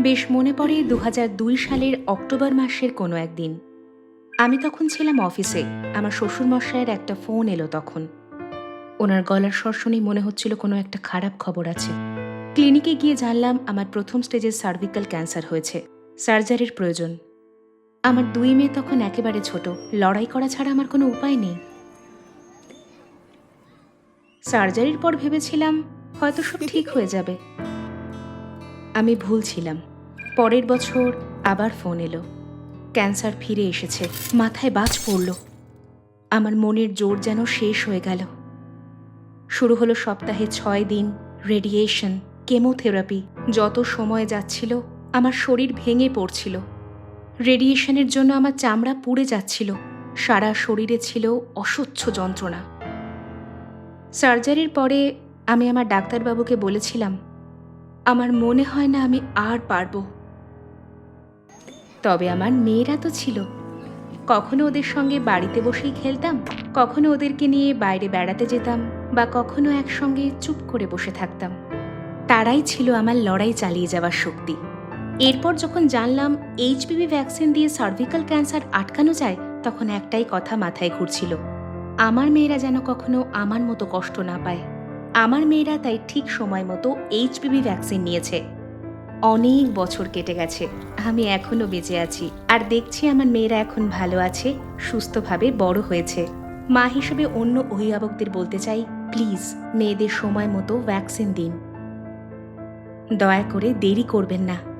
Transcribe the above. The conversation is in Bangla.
বেশ মনে পড়ে দু সালের অক্টোবর মাসের কোনো একদিন। আমি তখন ছিলাম অফিসে, আমার শ্বশুরমশাইয়ের একটা ফোন এলো তখন। ওনার গলার স্বর মনে হচ্ছিল কোনো একটা খারাপ খবর আছে। ক্লিনিকে গিয়ে জানলাম আমার প্রথম স্টেজের সার্ভিক্যাল ক্যান্সার হয়েছে, সার্জারির প্রয়োজন। আমার দুই মেয়ে তখন একেবারে ছোট, লড়াই করা ছাড়া আমার কোনো উপায় নেই। সার্জারির পর ভেবেছিলাম হয়তো সব ঠিক হয়ে যাবে। আমি ভুল ছিলাম। পরের বছর আবার ফোন এলো। ক্যান্সার ফিরে এসেছে। মাথায় বাজ পড়ল। আমার মনের জোর যেন শেষ হয়ে গেল। শুরু হলো সপ্তাহে ছয় দিন রেডিয়েশন, কেমোথেরাপি। যত সময় যাচ্ছিল, আমার শরীর ভেঙে পড়ছিল। রেডিয়েশনের জন্য আমার চামড়া পুড়ে যাচ্ছিল। সারা শরীরে ছিল অসহ্য যন্ত্রণা। সার্জারির পরে আমি আমার ডাক্তারবাবুকে বলেছিলাম আমার মনে হয় না আমি আর পারব। তবে আমার মেয়েরা তো ছিল। কখনো ওদের সঙ্গে বাড়িতে বসেই খেলতাম, কখনো ওদেরকে নিয়ে বাইরে বেড়াতে যেতাম বা কখনো একসঙ্গে চুপ করে বসে থাকতাম। তারাই ছিল আমার লড়াই চালিয়ে যাওয়ার শক্তি। এরপর যখন জানলাম এইচপিভি ভ্যাকসিন দিয়ে সার্ভিক্যাল ক্যান্সার আটকানো যায়, তখন একটাই কথা মাথায় ঘুরছিল। আমার মেয়েরা যেন কখনো আমার মতো কষ্ট না পায়। আমার মেয়েরা তাই ঠিক সময় মতো এইচপিভি ভ্যাকসিন নিয়েছে। অনেক বছর কেটে গেছে, আমি এখনও বেঁচে আছি আর দেখছি আমার মেয়েরা এখন ভালো আছে, সুস্থভাবে বড় হয়েছে। মা হিসেবে অন্য অভিভাবকদের বলতে চাই, প্লিজ মেয়েদের সময় মতো ভ্যাকসিন দিন। দয়া করে দেরি করবেন না।